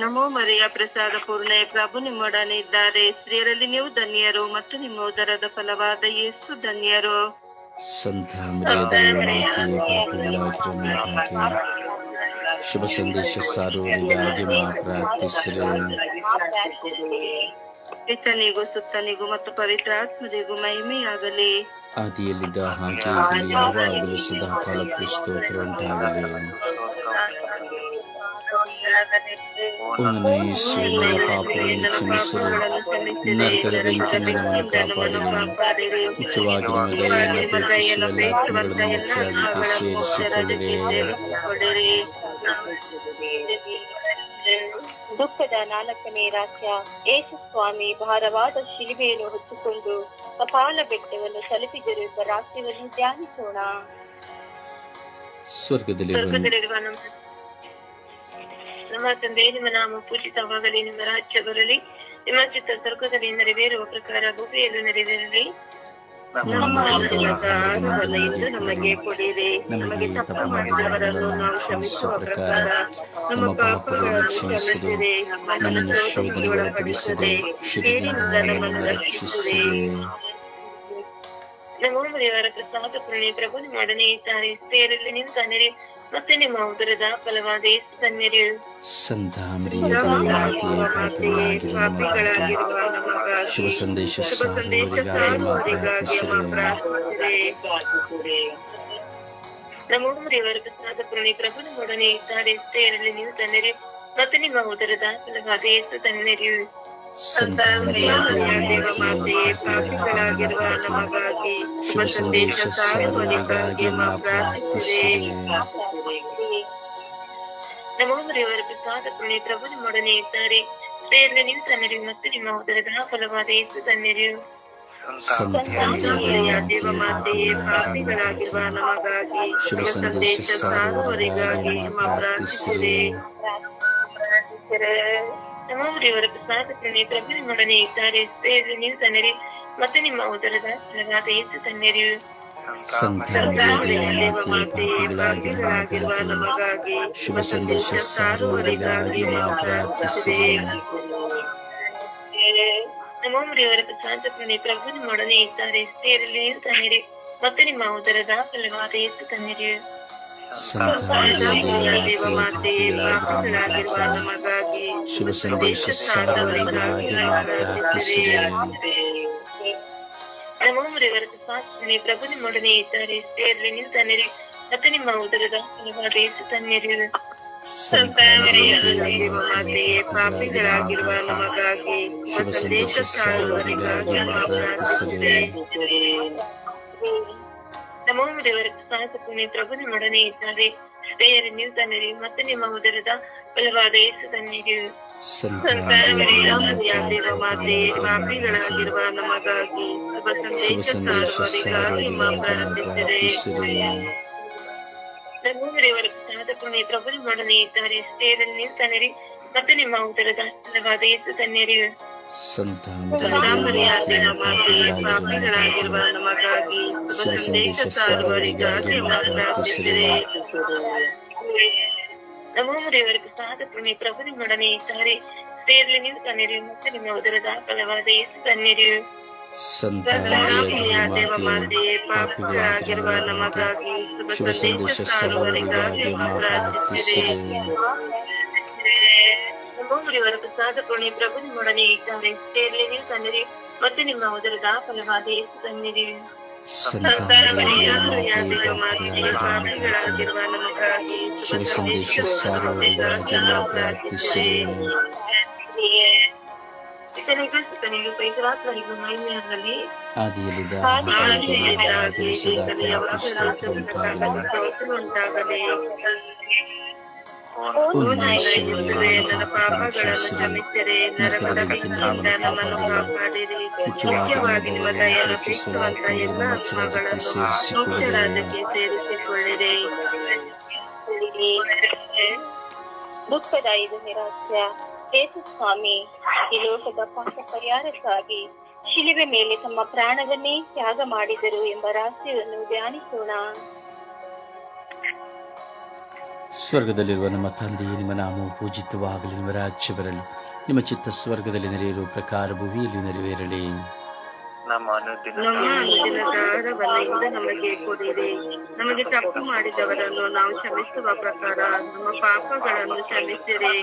ನಮೋ ಮರಿಯ ಪ್ರಸಾದ ಪೂರ್ಣೆ ಪ್ರಭು ನಿಮ್ಮೊಡನೆ ಇದ್ದಾರೆ. ಸ್ತ್ರೀಯರಲ್ಲಿ ನೀವು ಧನ್ಯರು ಮತ್ತು ನಿಮ್ಮ ಉದರದ ಫಲವಾದ ಯೇಸು ಧನ್ಯರು. ಸಂತ ಮರಿಯ ದೇವಮಾತೆ ಪಾಪಿಗಳಾಗಿರುವ ನಮಗಾಗಿ ಶುಭ ಸಂದೇಶ ಸಾರುವವರಿಗಾಗಿ ಪ್ರಾರ್ಥಿಸಿರಿ. ಪಿತನಿಗೂ ಸುತ್ತನಿಗೂ ಮತ್ತು ಪವಿತ್ರಾತ್ಮರಿಗೂ ಮಹಿಮೆಯಾಗಲಿ. ಆದಿಯಲ್ಲಿದ್ದ ಹಾಗೆ ಯಾವಾಗಲೂ ಸದಾ ಕಾಲಕ್ಕೂ ಸ್ತೋತ್ರ ಉಂಟಾಗಲಿ. ಓ ನನ್ನ ಯೇಸುವೆ ನನ್ನ ಪಾಪಗಳನ್ನು ಕ್ಷಮಿಸಿರಿ ನರಕದ ಬೆಂಕಿಯಿಂದ ನಮ್ಮನ್ನು ಕಾಪಾಡಿರಿ ಮುಖ್ಯವಾಗಿ ನಮ್ಮ ದಯೆಯನ್ನು ಅಪೇಕ್ಷಿಸುವ ಎಲ್ಲ ಆತ್ಮಗಳನ್ನು ಮುಖ್ಯವಾಗಿ ಸೇರಿಸಿಕೊಳ್ಳಿರಿ ದುಃಖದ ನಾಲ್ಕನೇ ರಾಜ್ಯ ಯೇಸು ಸ್ವಾಮಿ ಭಾರವಾದ ಶಿಲುಬೆಯನ್ನು ಹೊತ್ತುಕೊಂಡು ಕಪಾಲ ಬೆಟ್ಟವನ್ನು ತಲುಪಿದರು ಎಂಬ ರಾಜ್ಯವನ್ನು ಧ್ಯಾನಿಸೋಣ ಸ್ವರ್ಗದಲ್ಲಿರುವ ಸ್ವರ್ಗದಲ್ಲಿರುವ ನಮ್ಮ ನಮ್ಮ ತಂದೆ ನಿಮ್ಮ ನಾಮ ಪೂಜಿತವಾಗಲಿ ನಿಮ್ಮ ರಾಜ್ಯ ಬರಲಿ. ನಿಮ್ಮ ಚಿತ್ತ ಸ್ವರ್ಗದಲ್ಲಿ ನೆರವೇರುವ ಪ್ರಕಾರ ಭೂಮಿಯಲ್ಲೂ ನೆರವೇರಲಿ. ನಮಗೆ ಕೊಡಿರಿ. ನಮಗೆ ತಪ್ಪು ಮಾಡಿದವರನ್ನು ನಾವು ಕ್ಷಮಿಸುವ ಪ್ರಕಾರ ನಮ್ಮ ಪಾಪಗಳನ್ನು ಕ್ಷಮಿಸಿರಿ. ನಮ್ಮನ್ನು ಶೋಧನೆಗೆ ಒಳಪಡಿಸದೆ ಕೇಡಿನಿಂದ ನಮ್ಮನ್ನು ರಕ್ಷಿಸಿರಿ. ನಮ್ಮ ದೇವರ ಪ್ರಸಾದ ಪೂರ್ಣಿ ಪ್ರಭು ನಿಮ್ಮೊಡನೆ ಇದ್ದಾರೆ. ಸ್ತ್ರೀಯರಲ್ಲಿ ನೀವು ಧನ್ಯರಿ ಮತ್ತೆ ನಿಮ್ಮ ಉದರದ ಫಲವಾದ ಯೇಸು ಧನ್ಯರು ಸಂತ ಶುಭ ಸಂದೇಶ ನಮ್ಮ ದೇವರ ಪ್ರಸಾದ ಪೂರ್ಣಿ ಪ್ರಭು ನಿಮ್ಮೊಡನೆ ಇದ್ದಾರೆ. ಸ್ತ್ರೀಯರಲ್ಲಿ ನೀವು ಧನ್ಯರಿ ಮತ್ತೆ ನಿಮ್ಮ ಉದರದ ಫಲವಾದ ಯೇಸು ಧನ್ಯರು ಸಂತ ಮರಿಯ ದೇವಮಾತೆ ಪಾಪಿಗಳಾಗಿರುವ ನಮಗಾಗಿ ಶುಭ ಸಂದೇಶ ಸಾರುವವರಿಗಾಗಿ ನಾವು ಪ್ರಾರ್ಥಿಸಿರಿ ನಮ್ಮ ದೇವರ ಪ್ರಸಾದ ಪೂರ್ಣಿ ಪ್ರಭು ನಿಮ್ಮೊಡನೆ ಇದ್ದಾರೆ ಸ್ತ್ರೀಯರಲ್ಲಿ ನೀವು ಧನ್ಯರು ಮತ್ತೆ ನಿಮ್ಮ ಉದರದ ಫಲವಾದ ಯೇಸು ಧನ್ಯರು ಸಂತ ಮರಿಯ ದೇವಮಾತೆ ಪಾಪಿಗಳಾಗಿರುವ ನಮಗಾಗಿ ಶುಭ ಸಂದೇಶ ಸಾರುವವರಿಗಾಗಿ ನಾವು ಪ್ರಾರ್ಥಿಸಿರಿ ನಮ್ಮ ದೇವರ ಪ್ರಸಾದ ಪೂರ್ಣಿ ಪ್ರಭು ಪ್ರಭುವಿನೊಡನೆ ಇದ್ದಾರೆ ನೀವು ತನ್ನರಿ ಮತ್ತೆ ನಿಮ್ಮ ಉದರದ ಫಲವಾದ ಯೇಸು ನಮಗಾಗಿ ಶುಭ ಸಂದೇಶ ಸಾರುವವರಿಗಾಗಿ ನಾವು ಪ್ರಾರ್ಥಿಸಿರಿ ನಮ್ಮ ದೇವರ ಪ್ರಸಾದ ಪೂರ್ಣಿ ಪ್ರಭು ನಿಮ್ಮೊಡನೆ ಇದ್ದಾರೆ ಸ್ತ್ರೀಯರಲ್ಲಿ ನೀವು ತನ್ನಿರಿ ಮತ್ತೆ ನಿಮ್ಮ ಉದರದ ಫಲವಾದ ಯೇಸು ಧನ್ಯರು ಸಂತ ಮರಿಯ ದೇವಮಾತೆ ಪಾಪಿಗಳಾಗಿರುವ ನಮಗಾಗಿ ಶುಭ ಸಂದೇಶ ಸಾರುವವರಿಗಾಗಿ ನಾವು ಪ್ರಾರ್ಥಿಸಿರಿ ನಮ್ಮ ದೇವರ ಪ್ರಸಾದ ಪೂರ್ಣಿ ಪ್ರಭು ನಿಮ್ಮೊಡನೆ ಇದ್ದಾರೆ ಸ್ತ್ರೀಯರಲ್ಲಿ ನೀವು ಧನ್ಯರು ಮತ್ತೆ ನಿಮ್ಮ ಉದರದ ಫಲವಾದ ಯೇಸು ಧನ್ಯರು ಸಂತ ಮರಿಯ ದೇವಮಾತೆ ಪಾಪಿಗಳಾಗಿರುವ ನಮಗಾಗಿ ಶುಭ ಸಂದೇಶ ಸಾರುವವರಿಗಾಗಿ ನಮ್ಮ ದೇವರ ಪೂರ್ಣಿ ಪ್ರಭು ನಿಮ್ಮೊಡನೆ ಇದ್ದಾರೆ ಸ್ತ್ರೀಯರಲ್ಲಿ ನೀವು ತನ್ನರಿ ಮತ್ತೆ ನಿಮ್ಮ ಉದರದ ಬಲವಾದ ಯೇಸು ಧನ್ಯರು ಸಂತ ಸಂತ ಮರಿಯ ಮರಿಯ ದೇವಮಾತೆ ಪಾಪಿಗಳಾಗಿರುವ ನಮಗಾಗಿ ಶುಭ ಸಂದೇಶ ದೇವರ ಪ್ರಸಾದ ಪ್ರಭು ನಿಮ್ಮೊಡನೆ ಇದ್ದಾರೆ ನೀವು ಧನ್ಯರು ಮತ್ತೆ ನಿಮ್ಮ ಉದರದ ಫಲವಾದ ಯೇಸು ಧನ್ಯರು ಸಂತ ಸಂತ ಮರಿಯ ಮರಿಯ ದೇವಮಾತೆ ದೇವಮಾತೆ ಪಾಪಿಗಳಾಗಿರುವ ನಮಗಾಗಿ ನಮಗಾಗಿ ಶುಭ ಸಂದೇಶ ಸಾರುವವರಿಗಾಗಿ ಅಮ್ಮ ಪ್ರಾರ್ಥಿಸಿರಿ ನವಮರಿಯವರಿಗೆ ಸಾಧ ಪುಣ್ಯ ಪ್ರಭು ನಿಮ್ಮೊಡನೆ ಇದ್ದಾರೆ ಸ್ತ್ರೀಯರಲ್ಲಿ ನೀವು ತನ್ನಿರಿ ಮತ್ತು ನಿಮ್ಮ ಉದರದ ಫಲವಾದ ಯೇಸು ತನ್ನಿರಿ ಸಂತ ದೇವ ಮಾತೆಯೇ ಪಾಪಿಗಳಾಗಿರುವ ನಮಗಾಗಿ ಶುಭ ಸಂದೇಶ ಸಾರುವವರಿಗಾಗಿ ಅಮ್ಮ ಪ್ರಾರ್ಥಿಸಿರಿ ನವಮರಿಯವರಿಗೆ ಸಾಧ ಪುಣ್ಯ ಪ್ರಭು ನಿಮ್ಮೊಡನೆ ಇದ್ದಾರೆ ಸೇರಲಿ ನೀವು ತನ್ನಿರಿ ಮತ್ತು ನಿಮ್ಮ ಉದರದ ಫಲವಾದ ಎಷ್ಟು ಮಹಿಮೆಯಾಗಲಿ ಆದಿಯಲ್ಲಿದ್ದ ಉಂಟಾಗಲಿ ನನ್ನ ಪಾಪಗಳನ್ನು ಕ್ಷಮಿಸಿರಿ ನರಕದ ಬೆಂಕಿಯಿಂದ ನಮ್ಮನ್ನು ಕಾಪಾಡಿರಿ. ಮುಖ್ಯವಾಗಿ ನಿಮ್ಮ ದಯೆಯನ್ನು ಪ್ರೀತಿಸುವಂತ ಎಲ್ಲ ಆತ್ಮಗಳನ್ನು ಮೋಕ್ಷ ರಾಜ್ಯಕ್ಕೆ ಸೇರಿಸಿಕೊಳ್ಳಿರಿ. ದುಃಖದ ಇದು ನಿರಾಶ್ಯ ಯೇಸು ಸ್ವಾಮಿ ಈ ಲೋಕದ ಪಾಪ ಪರಿಹಾರಕ್ಕಾಗಿ ಶಿಲುಬೆ ಮೇಲೆ ತಮ್ಮ ಪ್ರಾಣವನ್ನೇ ತ್ಯಾಗ ಮಾಡಿದರು ಎಂಬ ರಹಸ್ಯವನ್ನು ಧ್ಯಾನಿಸೋಣ. ಸ್ವರ್ಗದಲ್ಲಿರುವ ನಮ್ಮ ತಂದೆಯೇ ನಿಮ್ಮ ನಾಮವು ಪೂಜಿತವಾಗಲಿ. ನಿಮ್ಮ ರಾಜ್ಯ ಬರಲಿ ನಿಮ್ಮ ಚಿತ್ತ ಸ್ವರ್ಗದಲ್ಲಿ ನೆರೆಯಿರುವ ಪ್ರಕಾರ ಭೂಮಿಯಲ್ಲಿ ನೆರವೇರಲಿ. ನಮ್ಮ ನಮಗೆ ಕೊಡಿರಿ. ನಮಗೆ ತಪ್ಪು ಮಾಡಿದವರನ್ನು ನಾವು ಕ್ಷಮಿಸುವ ಪ್ರಕಾರ ನಮ್ಮ ಪಾಪಗಳನ್ನು ಕ್ಷಮಿಸಿರಿ.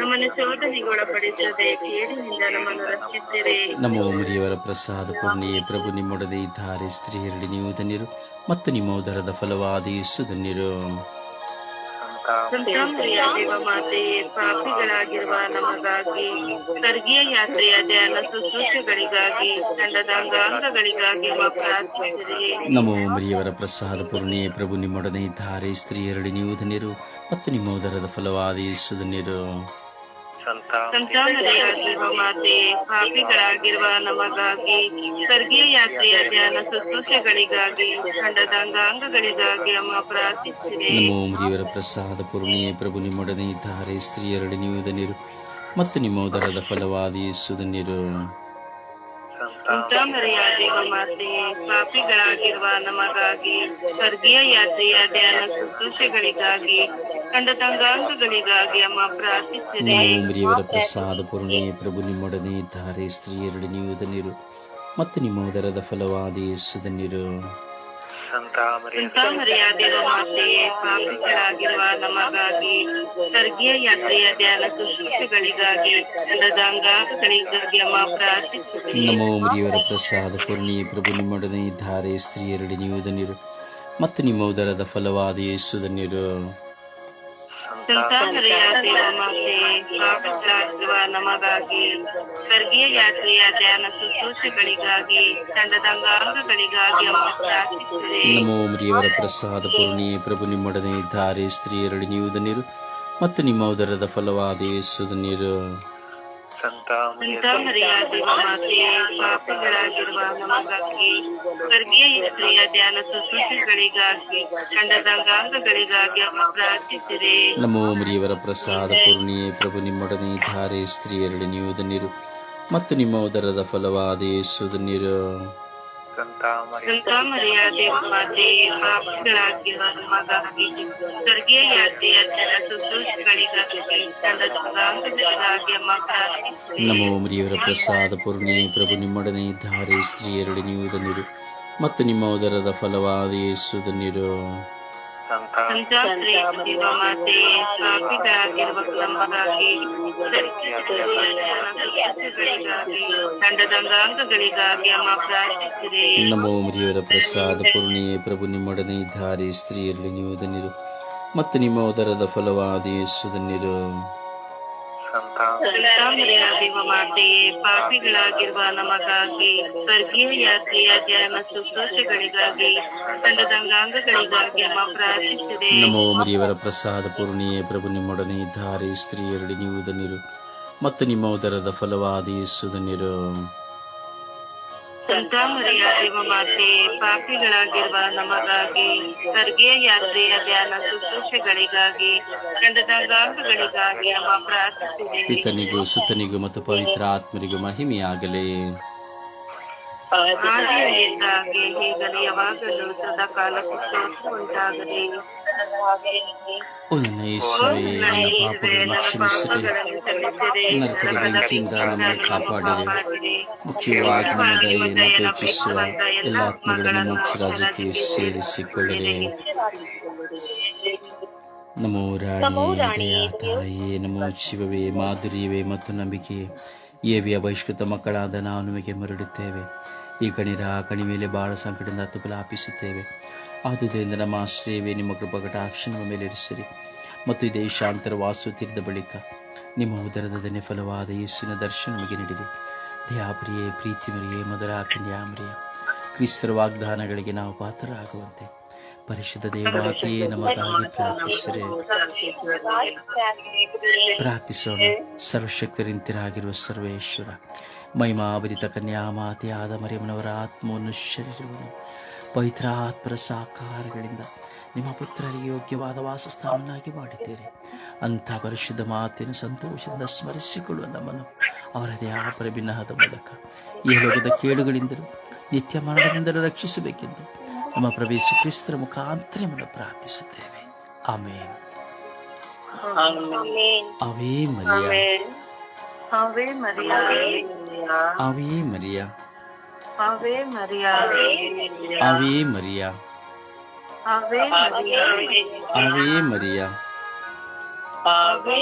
ನಮ್ಮನ್ನು ಶೋಧನೆಗೊಳಪಡಿಸದೆ ಕೇಡಿನಿಂದ ನಮ್ಮನ್ನು ರಕ್ಷಿಸಿರಿ. ನಮ್ಮ ಮುರಿಯವರ ಪ್ರಸಾದ ಪುಣ್ಯ ಪ್ರಭು ನಿಮ್ಮೊಡದೇ ಇದ್ದಾರೆ. ಸ್ತ್ರೀಯರಲ್ಲಿ ನೀವು ಧನ್ಯರು ಮತ್ತು ನಿಮ್ಮ ಉದರದ ಫಲವಾದ ಯೇಸು ಧನ್ಯರು. ಸಂತಾಮರಿಯ ದೇವ ಮಾತೆಯೇ ಪಾಪಿಗಳಾಗಿರುವ ನಮಗಾಗಿ ಸ್ವರ್ಗೀಯ ಯಾತ್ರೆಯ ಧ್ಯಾನ ಶುಶ್ರೂಷೆಗಳಿಗಾಗಿ ತಂಡದ ಅಂಗಾಂಗಗಳಿಗಾಗಿ ಅಮ್ಮ ಪ್ರಾರ್ಥಿಸಿರಿ ನಮ್ಮ ಪ್ರಸಾದ ಪೂರ್ಣಿಯೇ ಪ್ರಭು ನಿಮ್ಮೊಡನೆ ಇದ್ದಾರೆ. ಸ್ತ್ರೀಯರಡಿ ನೀವು ಧನ್ಯರು ಮತ್ತು ನಿಮ್ಮ ಉದರದ ಫಲವಾದ ಧನ್ಯರು ಸಂತಾಮರಿಯ ದೇವ ಮಾತೆಯೇ ಪಾಪಿಗಳಾಗಿರುವ ನಮಗಾಗಿ ಸ್ವರ್ಗೀಯ ಯಾತ್ರೆಯ ಧ್ಯಾನ ಶುಶ್ರೂಷೆಗಳಿಗಾಗಿ ತಂಡದ ಅಂಗಾಂಗಗಳಿಗಾಗಿ ಅಮ್ಮ ಪ್ರಾರ್ಥಿಸಿರಿ ನಮ್ಮ ಮುರಿಯವರ ಪ್ರಸಾದ ಪೂರ್ಣಿಯೇ ಪ್ರಭು ನಿಮ್ಮೊಡನೆ ಇದ್ದಾರೆ ಸ್ತ್ರೀಯರಲ್ಲಿ ನೀವು ಧನ್ಯರು ಮತ್ತು ನಿಮ್ಮ ಉದರದ ಫಲವಾದಿ ಯೇಸು ಧನ್ಯರು ಸಂತಾಮರಿಯ ದೇವ ಮಾತೆಯೇ ಪಾಪಿಗಳಾಗಿರುವ ನಮಗಾಗಿ ಸ್ವರ್ಗೀಯ ಯಾತ್ರೆಯ ಧ್ಯಾನ ಶುಶ್ರೂಷೆಗಳಿಗಾಗಿ ಕಂಡ ಅಂಗಾಂಗಗಳಿಗಾಗಿ ಅಮ್ಮ ಪ್ರಾರ್ಥಿಸಿದೆ ಪ್ರಸಾದ ಪೂರ್ಣೆ, ಪ್ರಭು ನಿಮ್ಮೊಡನೆ ಇದ್ದಾರೆ ಸ್ತ್ರೀಯರಲ್ಲಿ ನೀವು ಧನ್ಯರು ಮತ್ತು ನಿಮ್ಮ ಉದರದ ಫಲವಾದ ಸಂತಾಮರಿಯ ದೇವ ಮಾತೆಯೇ ಪಾಪಿಗಳಾಗಿರುವ ನಮಗಾಗಿ ಸ್ವರ್ಗೀಯ ಯಾತ್ರೆಯ ಧ್ಯಾನ ಶುಶ್ರೂಷೆಗಳಿಗಾಗಿ ತಂಡದ ಅಂಗಾಂಗಗಳಿಗಾಗಿ ಅಮ್ಮ ಪ್ರಾರ್ಥಿಸಿರಿ ನಮೋ ಮುರಿಯವರ ಪ್ರಸಾದ ಪೂರ್ಣಿ ಪ್ರಭು ನಿಮ್ಮೊಡನೆ ಇದ್ದಾರೆ ಸ್ತ್ರೀಯರಡಿ ನೀವು ಧನ್ಯರು ಮತ್ತು ನಿಮ್ಮ ಉದರದ ಫಲವಾದ ಯೇಸು ಧನ್ಯರು ಸಂತಾಮರಿಯ ದೇವ ಮಾತೆಯೇ ಪಾಪಿಗಳಾಗಿರುವ ನಮಗಾಗಿ, ಸ್ವರ್ಗೀಯ ಯಾತ್ರೆಯ ಧ್ಯಾನ ಶುಶ್ರೂಷೆಗಳಿಗಾಗಿ ತಂಡದ ಅಂಗಾಂಗಗಳಿಗಾಗಿ ನಮೋ ಮುರಿಯವರ ಪ್ರಸಾದ ಪೂರ್ಣಿ ಪ್ರಭು ನಿಮ್ಮೊಡನೆ ಇದ್ದಾರೆ ಸ್ತ್ರೀಯರಡಿ ನೀವು ಮತ್ತು ನಿಮ್ಮ ಉದರದ ಫಲವಾದ ಧನ್ಯರು ಸಂತಾಮರಿಯ ದೇವ ಮಾತೆಯೇ ಪಾಪಿಗಳಾಗಿರುವ ನಮಗಾಗಿ ಸ್ವರ್ಗೀಯ ಸ್ತ್ರೀಯ ಧ್ಯಾನ ಶುಶ್ರೂಷೆಗಳಿಗಾಗಿ ತಂಡದ ಅಂಗಾಂಗಗಳಿಗಾಗಿ ಅಮ್ಮ ಪ್ರಾರ್ಥಿಸಿರಿ ನಮೋ ಮುರಿಯವರ ಪ್ರಸಾದ ಪೂರ್ಣಿಯೇ ಪ್ರಭು ನಿಮ್ಮೊಡನೆ ಧಾರೆ ಸ್ತ್ರೀಯರಲ್ಲಿ ನೀವು ಧನ್ಯರು ಮತ್ತು ನಿಮ್ಮ ಉದರದ ಫಲವಾದ ಯೇಸು ಧನ್ಯರು ಸಂತಾಮರಿಯ ಮರಿಯ ಪಾಪಿಗಳಾಗಿರುವ ನಮಗಾಗಿ ಸ್ವರ್ಗೀಯ ಶುಶ್ರೂಷೆಗಳಿಗಾಗಿ ಪ್ರಾರ್ಥಿಸಿರಿ ನಮೋ ಮರಿಯವರ ಪ್ರಸಾದ ಪೂರ್ಣಿ ಪ್ರಭು ನಿಮ್ಮೊಡನೆ ಇದ್ದಾರೆ ಸ್ತ್ರೀಯರಲ್ಲಿ ನೀವು ಧನ್ಯರು ಮತ್ತು ನಿಮ್ಮ ಉದರದ ಫಲವಾದ ಯೇಸು ನಮೋ ಪ್ರಸಾದ ಪೂರ್ಣಿಯೇ ಪ್ರಭು ನಿಮ್ಮೊಡನೆ ಇದ್ದಾರೆ ಸ್ತ್ರೀಯರಲ್ಲಿ ನೀವು ಧನ್ಯರು ಮತ್ತು ನಿಮ್ಮ ಉದರದ ಫಲವಾದ ಯೇಸು ಧನ್ಯರು ಸಂತಾಮರಿಯ ದೇವ ಮಾತೆಯೇ, ಪಾಪಿಗಳಾಗಿರುವ ನಮಗಾಗಿ, ಸ್ವರ್ಗೀಯ ಯಾತ್ರೆಯ ಶುಶ್ರೂಷೆಗಳಿಗಾಗಿ ತಂಡದ ಅಂಗಾಂಗಗಳಿಗಾಗಿ ಅಮ್ಮ ಪ್ರಾರ್ಥಿಸಿದೆ ನಮೋ ಮುರಿಯವರ ಪ್ರಸಾದ ಪೂರ್ಣಿಯೇ, ಪ್ರಭು ನಿಮ್ಮೊಡನೆ ಇದ್ದಾರೆ ಸ್ತ್ರೀಯರಡಿ ನೀವು ಮತ್ತು ನಿಮ್ಮ ಉದರದ ಫಲವಾದ ಯೇಸು ಸಂತಾಮರಿಯ ದೇವಮಾತೆ ಪಾಪಿಗಳಾಗಿರುವ ನಮಗಾಗಿ ಸ್ವರ್ಗೀಯ ಯಾತ್ರೆಯ ಧ್ಯಾನ ಶುಶ್ರೂಷೆಗಳಿಗಾಗಿ ತಂಡದ ನಮ್ಮ ಪ್ರಾರ್ಥಿಸಿದೆ ಪಿತನಿಗೂ ಸುತನಿಗೂ ಮತ್ತು ಪವಿತ್ರ ಆತ್ಮರಿಗೂ ಮಹಿಮೆಯಾಗಲಿ. ಆದಿಯಿಂದಾಗಿ ಈಗಲೂ ಯಾವಾಗಲೂ ಸದಾ ಕಾಲಕ್ಕೂ ಓ ನನ್ನ ಯೇಸುವೆ ನನ್ನ ಪಾಪಗಳನ್ನು ಕ್ಷಮಿಸಿರಿ ನರಕದ ಬೆಂಕಿಯಿಂದ ನಮ್ಮನ್ನು ಕಾಪಾಡಿರಿ. ಮುಖ್ಯವಾಗಿ ನಮ್ಮ ದಯೆಯನ್ನು ಎಲ್ಲ ಆತ್ಮಗಳನ್ನು ಮೋಕ್ಷ ರಾಜ್ಯಕ್ಕೆ ಸೇರಿಸಿಕೊಳ್ಳಿರಿ. ನಮೋ ರಾಣಿ ತಾಯಿಯೇ ನಮೋ ಶಿವವೇ ಮಾಧುರ್ಯವೇ ಮತ್ತು ನಂಬಿಕೆಯೇ. ಏವಿಯ ಬಹಿಷ್ಕೃತ ಮಕ್ಕಳಾದ ನಾವು ನಿಮಗೆ ಮರಡುತ್ತೇವೆ ಈ ಕಣಿರ ಕಣಿ ಮೇಲೆ ಬಹಳ ಸಂಕಟದಿಂದ ಹತ್ತು ಆದುದರಿಂದ ನಮ್ಮ ಆಶ್ರಯವೇ ನಿಮ್ಮ ಕೃಪಕಟಾಕ್ಷ ನಮ್ಮ ಮೇಲೆ ಇರಿಸಿರಿ. ಮತ್ತು ಇದೇ ಶಾಂತರ ವಾಸು ತೀರಿದ ಬಳಿಕ ನಿಮ್ಮ ಉದರದ ಧನ್ಯ ಫಲವಾದ ಯೇಸುವಿನ ದರ್ಶನ ನಮಗೆ ನೀಡಿದೆ ದಯಾಪ್ರಿಯೇ ಪ್ರೀತಿ ಮರಿಯೇ ಮಧುರ ಕನ್ಯಾಮರಿಯ ಕ್ರಿಸ್ತರ ವಾಗ್ದಾನಗಳಿಗೆ ನಾವು ಪಾತ್ರರಾಗುವಂತೆ. ಪರಿಶುದ್ಧ ದೇವಾತಿಯೇ ನಮಗಾಗಿ ಪ್ರಾರ್ಥಿಸಿರಿ. ಪ್ರಾರ್ಥಿಸೋಣ. ಸರ್ವಶಕ್ತರಿಂತಿರಾಗಿರುವ ಸರ್ವೇಶ್ವರ. ಮಹಿಮಾಭರಿತ ಕನ್ಯಾಮಾತೆ ಮರಿಯಮ್ಮನವರ ಆತ್ಮವನ್ನು ಶರೀರವನ್ನು ಪವಿತ್ರ ಆತ್ಮರ ಸಾಕಾರಗಳಿಂದ ನಿಮ್ಮ ಪುತ್ರರಿಗೆ ಯೋಗ್ಯವಾದ ವಾಸಸ್ಥಾನವನ್ನಾಗಿ ಮಾಡಿದ್ದೀರಿ. ಅಂಥ ಪರಿಶುದ್ಧ ಮಾತಿನ ಸಂತೋಷದಿಂದ ಸ್ಮರಿಸಿಕೊಳ್ಳುವ ನಮ್ಮನ್ನು ಅವರದೇ ಆ ಭಿನ್ನಹದ ಮೂಲಕ ಈ ಲೋಕದ ಕೇಡುಗಳಿಂದಲೂ ನಿತ್ಯ ಮರಣದಿಂದಲೂ ರಕ್ಷಿಸಬೇಕೆಂದು ನಮ್ಮ ಪ್ರವೇಶ ಕ್ರಿಸ್ತರ ಮುಖಾಂತರವನ್ನು ಪ್ರಾರ್ಥಿಸುತ್ತೇವೆ. ಆಮೇನ್. ಆಮೇನ್. ಅವೇ ಮರಿಯ. ಆವೆ ಮರಿಯಾ ಅವೇ ಮರಿಯ ಆವೆ ಮರಿಯಾ ಅವೇ ಮರಿಯ ಆವೆ ಮರಿಯಾ ಅವೇ ಮರಿಯ ಆವೆ